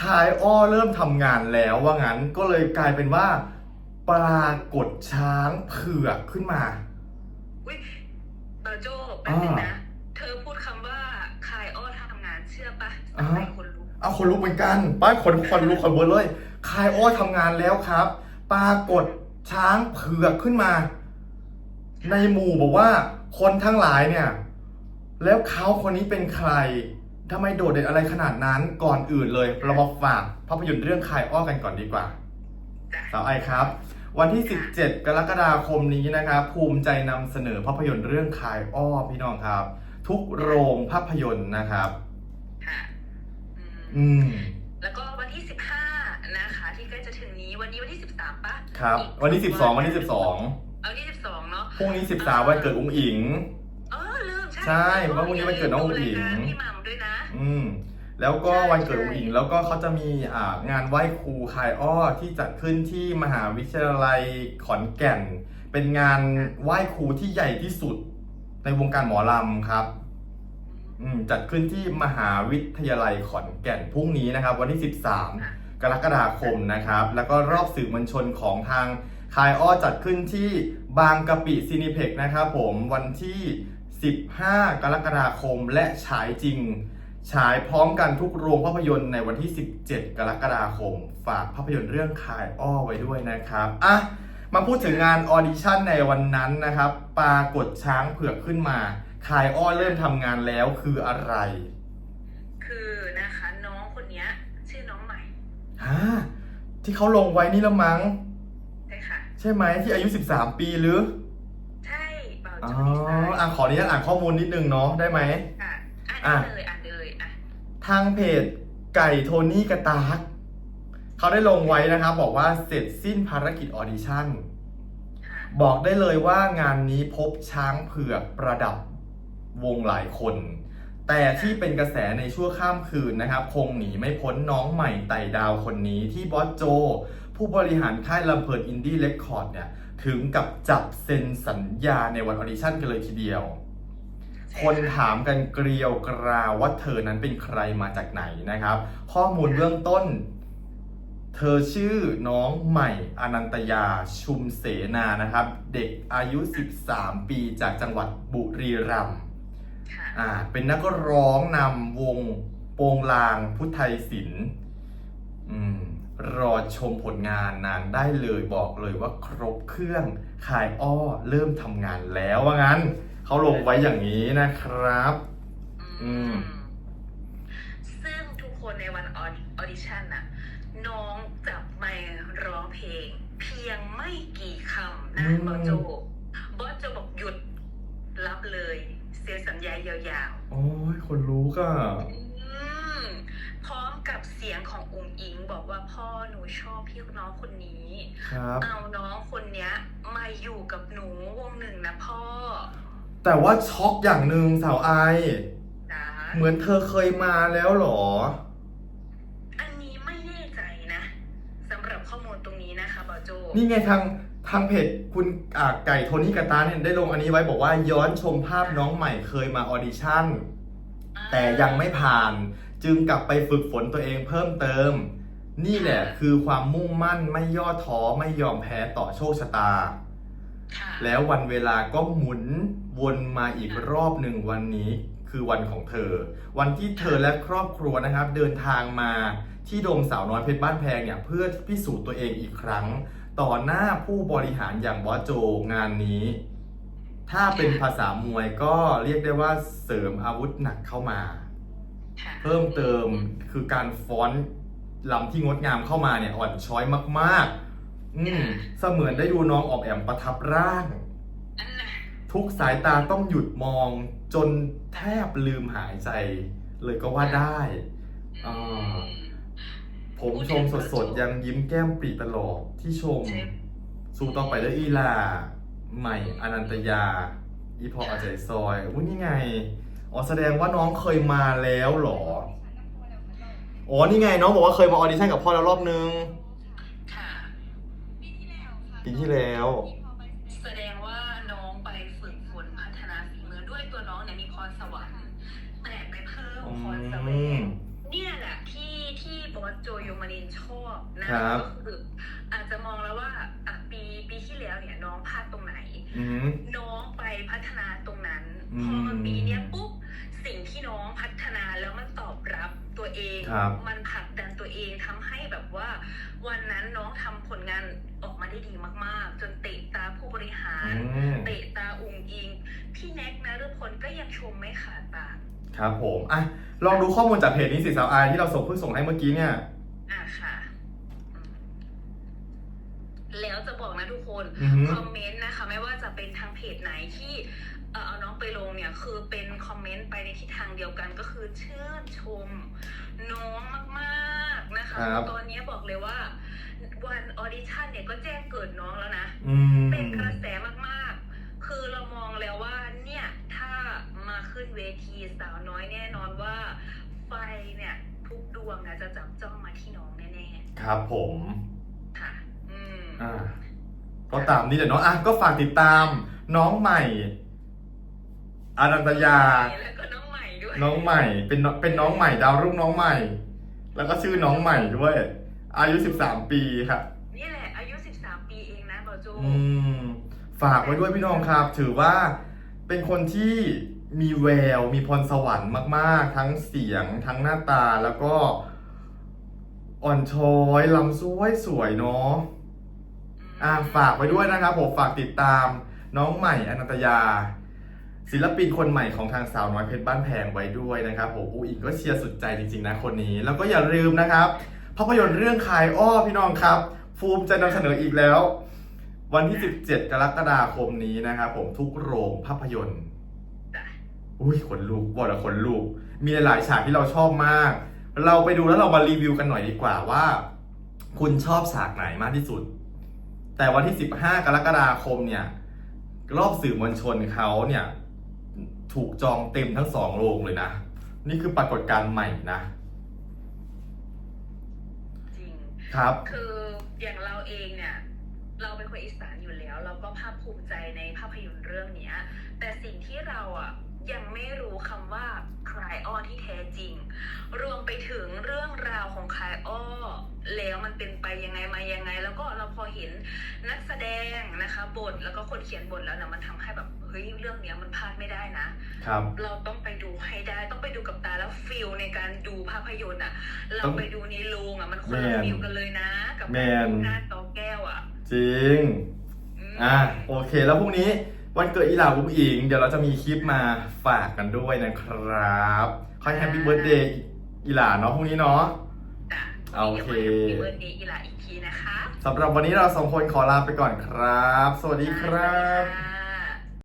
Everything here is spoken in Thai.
คายอ้อเริ่มทำงานแล้วว่างั้นก็เลยกลายเป็นว่า ปรากฏช้างเผือกขึ้นมา อุ้ยเบอร์โจแป๊บนึงนะ เธอพูดคำว่าคายอ้อทำงานเชื่อปะอ่าทำไมคนรู้เอาคนลุกเหมือนกันป้ายคนคนลุกคนเบนเลย คายอ้อทำงานแล้วครับ ปรากฏช้างเผือกขึ้นมา ในหมู่บอกว่าคนทั้งหลายเนี่ย แล้วเขาคนนี้เป็นใคร ทำไมโดดเด่นอะไรขนาดนั้นก่อนอื่นเลย เรามาฝากภาพยนตร์เรื่องคายอ้อกันก่อนดีกว่าจ้ะสาวไอครับ วันที่ 17 กรกฎาคมนี้นะครับ ภูมิใจนำเสนอภาพยนตร์เรื่องคายอ้อพี่น้องครับ ทุกโรงภาพยนตร์นะครับค่ะอืมอืมแล้วก็วันที่ 15 นะคะ ที่ใกล้จะถึงนี้วันนี้วันที่ 13ปะครับอีกวันที่ 12 วันที่เอาวันที่ 12 เนาะ12พรุ่งนี้ 13 วันเกิดอุ้งอิง เออลืมใช่ใช่เพราะวันนี้วันเกิดน้องอุ๋งอิ๋งดูรายการพี่หม่ำด้วยนะ อืมแล้วก็ใช่วันเกิดใช่อุ้งอิงแล้วก็เขาจะมีอ่างานไหว้ครูคายอ้อที่จัดขึ้นที่มหาวิทยาลัยขอนแก่น เป็นงานไหว้ครูที่ใหญ่ที่สุดในวงการหมอลำครับอืมจัดขึ้นที่มหาวิทยาลัยขอนแก่นพรุ่งนี้นะครับ วันที่ 13 กรกฎาคมนะครับ แล้วก็รอบสื่อมวลชนของทางคายอ้อจัดขึ้นที่บางกะปิซีนิเพ็กนะครับผมวันที่ 15 กรกฎาคมและฉายจริง ฉายพร้อมกันทุกโรงภาพยนตร์ในวันที่ 17 กรกฎาคม ฝากภาพยนตร์เรื่องคายอ้อไว้ด้วยนะครับอะมาพูดถึงงานออดิชั่นในวันนั้นนะครับ ปรากฏช้างเผือกขึ้นมา คายอ้อเริ่มทำงานแล้วคืออะไร คือนะคะน้องคนเนี้ยชื่อน้องใหม่ฮะที่เขาลงไว้นี่ละมั้ง ใช่ค่ะ ใช่ไหมที่อายุ 13 ปีหรือ ใช่เบาอ๋อโจดีไซน์อะขออนุญาตอ่านข้อมูลนิดนึงเนาะได้ไหมค่ะอะอ่านเลยอ่านเลยอะ ทางเพจไก่โทนี่กระตากเขาได้ลงไว้นะครับ บอกว่าเสร็จสิ้นภารกิจออดิชั่นค่ะบอกได้เลยว่างานนี้พบช้างเผือกประดับวงหลายคน แต่ที่เป็นกระแสในชั่วข้ามคืนนะครับ คงหนีไม่พ้นน้องใหม่ไต่ดาวคนนี้ที่บอสโจ ผู้บริหารค่ายลำเพลินอินดี้เรคคอร์ดเนี่ย ถึงกับจับเซ็นสัญญาในวันออดิชั่นกันเลยทีเดียว คนถามกันเกลียวกราวว่าเธอนั้นเป็นใครมาจากไหนนะครับ ข้อมูลเบื้องต้น เธอชื่อน้องใหม่อนันตยาชุมเสนานะครับ เด็กอายุ 13 ปีจากจังหวัดบุรีรัมย์ค่ะอ่าเป็นนักร้องนำวงโปงลางพุทธไทยศิลป์อืมรอชมผลงานนางได้เลยบอกเลยว่าครบเครื่องขายอ้อเริ่มทำงานแล้วว่างั้น เขาลงไว้อย่างนี้นะครับ อืม ซึ่งทุกคนในวันออดิชั่นน่ะ น้องจับไมค์ร้องเพลง เพียงไม่กี่คำนะบอสโจบอสโจบอกหยุดรับเลยเซ็นสัญญายาวโอ้ยคนรู้ก็ๆอืมพร้อมกับเสียงของอุ๋งอิงบอกว่าพ่อหนูชอบพี่น้องคนนี้ ครับ เอาน้องคนเนี้ยมาอยู่กับหนูวงหนึ่งนะพ่อ แต่ว่าช็อกอย่างหนึ่งสาวไอนะเหมือนเธอเคยมาแล้วเหรอ อันนี้ไม่แน่ใจนะสำหรับข้อมูลตรงนี้นะคะบอสโจนี่ไงทางทางเพจคุณอ่าไก่โทนี่กาตาเนี่ยได้ลงอันนี้ไว้บอกว่าย้อนชมภาพน้องใหม่เคยมาออดิชั่น แต่ยังไม่ผ่านจึงกลับไปฝึกฝนตัวเองเพิ่มเติม นี่แหละคือความมุ่งมั่นไม่ย่อท้อไม่ยอมแพ้ต่อโชคชะตาค่ะ แล้ววันเวลาก็หมุนวนมาอีกรอบหนึ่งวันนี้คือวันของเธอ วันที่เธอและครอบครัวนะครับ เดินทางมาที่โดมสาวน้อยเพชรบ้านแพงเนี่ยเพื่อพิสูจน์ตัวเองอีกครั้ง ต่อหน้าผู้บริหารอย่างบอสโจงานนี้ ถ้าเป็นภาษามวยก็เรียกได้ว่าเสริมอาวุธหนักเข้ามาค่ะเพิ่มเติมคือการฟ้อนลำที่งดงามเข้ามาเนี่ยอ่อนช้อยมากๆอืม เสมือนได้ดูน้องออกแอมประทับร่างอันน่ะทุกสายตาต้องหยุดมองจนแทบลืมหายใจ เลยก็ว่าได้อ่าผมชมสดๆ ยังยิ้มแก้มปรีตลอดที่ชมใช่สู้ต่อไปด้วยอีลา ใหม่อนันตยา อีพออาใจซอยอุ้ยนี่ไง อ๋อแสดงว่าน้องเคยมาแล้วเหรอ อ๋อ นี่ไงน้องบอกว่าเคยมาออดิชั่นกับพ่อแล้วรอบนึงค่ะ ปีที่แล้ว แสดงว่าน้องไปฝึกฝนพัฒนาฝีมือด้วยตัวน้องเนี่ยมีพรสวรรค์แต่ไปเพิ่มอืพรแสวมงเนี่ยแหละที่ที่บอสโจโยมานินชอบนะครับ ก็คืออาจจะมองแล้วว่าอะปีปีที่แล้วเนี่ยน้องพลาดตรงไหน อืม น้องไปพัฒนาตรงนั้น อืมพอมาปีเนี้ยปุ๊บสิ่งที่น้องพัฒนาแล้วมันตอบรับตัวเอง ครับ มันผลักดันตัวเองทำให้แบบว่า วันนั้นน้องทำผลงานออกมา ได้ดีมากๆ จนเตะตาผู้บริหาร อืม เตะตาอุงอิง พี่แน็กนะทุกคนก็ยังชมไม่ขาดปาก ครับผมอะลองดูข้อมูลจากเพจนี้สิสาวอายที่เราส่งเพิ่งส่งให้เมื่อกี้เนี่ย อะค่ะอืมแล้วจะบอกนะทุกคน อือฮึ คอมเมนต์นะคะ ไม่ว่าจะเป็นทางเพจไหนที่เอ่อเอาน้องไปลงเนี่ยคือเป็นคอมเมนต์ไปในทิศทางเดียวกันก็คือชื่นชมน้องมากๆนะคะ ครับ ตอนนี้บอกเลยว่า วันออดิชั่นเนี่ยก็แจ้งเกิดน้องแล้วนะ อืม เป็นกระแสมากๆ คือเรามองแล้วว่าเนี่ย ถ้ามาขึ้นเวทีสาวน้อยแน่นอนว่าไฟเนี่ย ทุกดวงนะจะจับจ้องมาที่น้องแน่ครับผม ๆ ค่ะ อืม อ่า ก็ตามนี้แหละเนาะอะก็ฝากติดตามน้องใหม่ อารันตยา แล้วก็น้องใหม่ด้วยน้องใหม่ เป็นน้องเป็นน้องใหม่ดาวรุ่งน้องใหม่ แล้วก็ชื่อน้องใหม่ด้วย อายุ 13 ปีครับ นี่แหละอายุ 13 ปีเองนะบอโจอืม ฝากไว้ด้วยพี่น้องครับ ถือว่าเป็นคนที่มีแวว มีพรสวรรค์มาก ๆ ทั้งเสียง ทั้งหน้าตา แล้วก็อ่อนช้อยลำสวยสวยๆเนาะ อะฝากไว้ด้วยนะครับผมฝากติดตามน้องใหม่อนันตยา ศิลปินคนใหม่ของทางสาวน้อยเพชรบ้านแพงไว้ด้วยนะครับผมอูอิงก็เชียร์สุดใจจริงๆนะคนนี้ แล้วก็อย่าลืมนะครับภาพยนตร์เรื่องคายอ้อพี่น้องครับฟูมจะนำเสนออีกแล้ว วันที่ 17 กรกฎาคมนี้นะครับผมทุกโรงภาพยนตร์อุ้ยขนลุกบอกแล้วขนลุกมีหลายฉากที่เราชอบมาก เราไปดูแล้วเรามารีวิวกันหน่อยดีกว่าว่า คุณชอบฉากไหนมากที่สุด แต่วันที่ 15 กรกฎาคมเนี่ยรอบสื่อมวลชนเขาเนี่ยถูกจองเต็มทั้งสองโรงเลยนะ นี่คือปรากฏการณ์ใหม่นะ จริง ครับ คืออย่างเราเองเนี่ย เราเป็นคนอีสานอยู่แล้ว เราก็ภาคภูมิใจในภาพยนตร์เรื่องเนี้ย แต่สิ่งที่เราอะ ยังไม่รู้คำว่าคลายอ้อที่แท้จริง รวมไปถึงเรื่องราวของคลายอ้อ แล้วมันเป็นไปยังไงมายังไง แล้วก็เราพอเห็นนักแสดงนะคะบทแล้วก็คนเขียนบทแล้วเนี่ยมันทำให้แบบเฮ้ยเรื่องเนี้ยมันพลาดไม่ได้นะครับ เราต้องไปดูให้ได้ต้องไปดูกับตาแล้วฟิลในการดูภาพยนตร์อะ เราต้องไปดูในโรงอะมันคนละแมนฟิลกันเลยนะ กับแมการนดูหน้าจอแก้วอะจริงมอะโอเคแล้วพรุ่งนี้ วันเกิดอีหลาบุ้งอิง เดี๋ยวเราจะมีคลิปมาฝากกันด้วยนะครับค่อยแฮปปี้เบิร์ดเดย์อีหลาเนาะพรุ่งนี้เนาะจ้ะโอเคดี๋ยวมา Happy Birthday อีหลาอีกทีนะคะสำหรับวันนี้เราสองคนขอลาไปก่อนครับ สวัสดีครับ สวัสดีค่ะ